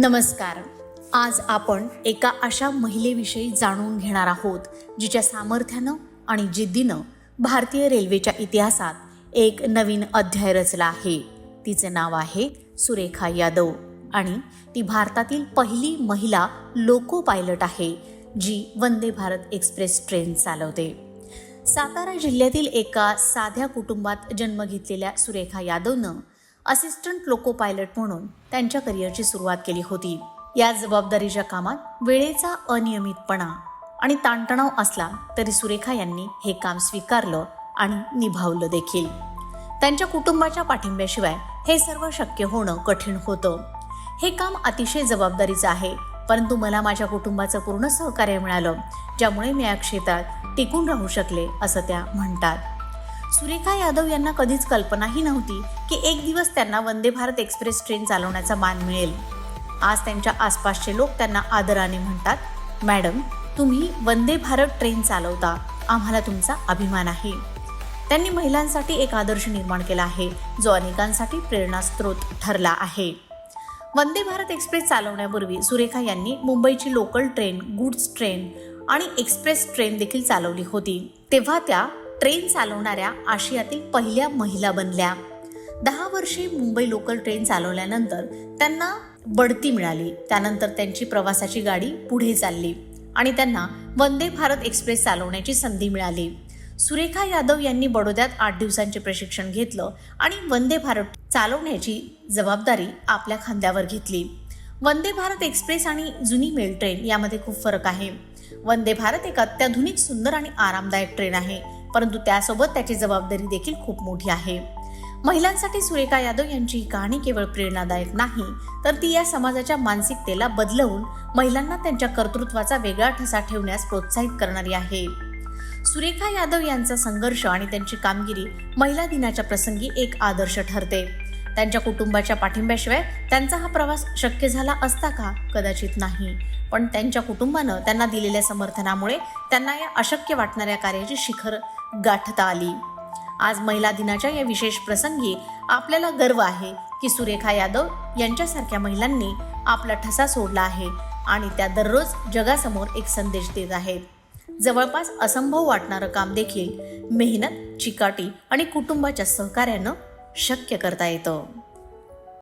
नमस्कार. आज आपण एका अशा महिलेविषयी जाणून घेणार आहोत जिच्या सामर्थ्यानं आणि जिद्दीनं भारतीय रेल्वेच्या इतिहासात एक नवीन अध्याय रचला आहे. तिचे नाव आहे सुरेखा यादव आणि ती भारतातील पहिली महिला लोको पायलट आहे जी वंदे भारत एक्सप्रेस ट्रेन चालवते. सातारा जिल्ह्यातील एका साध्या कुटुंबात जन्म घेतलेल्या सुरेखा यादवनं असिस्टंट लोको पायलट म्हणून त्यांच्या करिअरची सुरुवात केली होती. या जबाबदारीच्या कामात वेळेचा अनियमितपणा आणि ताणतणाव असला तरी सुरेखा यांनी हे काम स्वीकारलं आणि निभावलं देखील. त्यांच्या कुटुंबाच्या पाठिंब्याशिवाय हे सर्व शक्य होणं कठीण होतं. हे काम अतिशय जबाबदारीचं आहे परंतु मला माझ्या कुटुंबाचं पूर्ण सहकार्य मिळालं ज्यामुळे मी या क्षेत्रात टिकून राहू शकले असं त्या म्हणतात. सुरेखा यादव यांना कधीच कल्पनाही नव्हती की एक दिवस त्यांना वंदे भारत एक्सप्रेस ट्रेन चालवण्याचा मान मिळेल. आज त्यांच्या आसपासचे लोक त्यांना आदराने म्हणतात मॅडम तुम्ही वंदे भारत ट्रेन चालवता. आम्हाला तुमचा अभिमान आहे. त्यांनी महिलांसाठी एक आदर्श निर्माण केला आहे जो अनेकांसाठी प्रेरणास्त्रोत ठरला आहे. वंदे भारत एक्सप्रेस चालवण्यापूर्वी सुरेखा यांनी मुंबईची लोकल ट्रेन गुड्स ट्रेन आणि एक्सप्रेस ट्रेन देखील चालवली होती. तेव्हा त्या ट्रेन चालवणाऱ्या आशियातील पहिल्या महिला बनल्या. दहा वर्षे मुंबई लोकल ट्रेन चालवल्यानंतर त्यांना बढती मिळाली. त्यानंतर त्यांची प्रवासाची गाडी पुढे चालली आणि त्यांना वंदे भारत एक्सप्रेस चालवण्याची संधी मिळाली. सुरेखा यादव यांनी बडोद्यात आठ दिवसांचे प्रशिक्षण घेतलं आणि वंदे भारत चालवण्याची जबाबदारी आपल्या खांद्यावर घेतली. वंदे भारत एक्सप्रेस आणि जुनी मेल ट्रेन यामध्ये खूप फरक आहे. वंदे भारत एक अत्याधुनिक सुंदर आणि आरामदायक ट्रेन आहे. परंतु त्यासोबत त्याची जबाबदारी देखील खूप मोठी आहे. महिलांसाठी सुरेखा यादव यांची ही कहाणी केवळ प्रेरणादायक नाही तर ती या समाजाच्या मानसिकतेला बदलवून महिलांना त्यांच्या कर्तृत्वाचा वेगळा ठसा ठेवण्यास प्रोत्साहित करणारी आहे. सुरेखा यादव यांचा संघर्ष आणि त्यांची कामगिरी महिला दिनाच्या प्रसंगी एक आदर्श ठरते. त्यांच्या कुटुंबाच्या पाठिंब्याशिवाय त्यांचा हा प्रवास शक्य झाला असता का? कदाचित नाही. पण त्यांच्या कुटुंबानं त्यांना दिलेल्या समर्थनामुळे त्यांना या अशक्य वाटणाऱ्या कार्याची शिखर गाठता आली. आज महिला दिनाच्या या विशेष प्रसंगी आपल्याला गर्व आहे की सुरेखा यादव यांच्यासारख्या महिलांनी आपला ठसा सोडला आहे आणि त्या दररोज जगासमोर एक संदेश देत आहेत. जवळपास असंभव वाटणारं काम देखील मेहनत चिकाटी आणि कुटुंबाच्या सहकार्यानं शक्य करता येतं.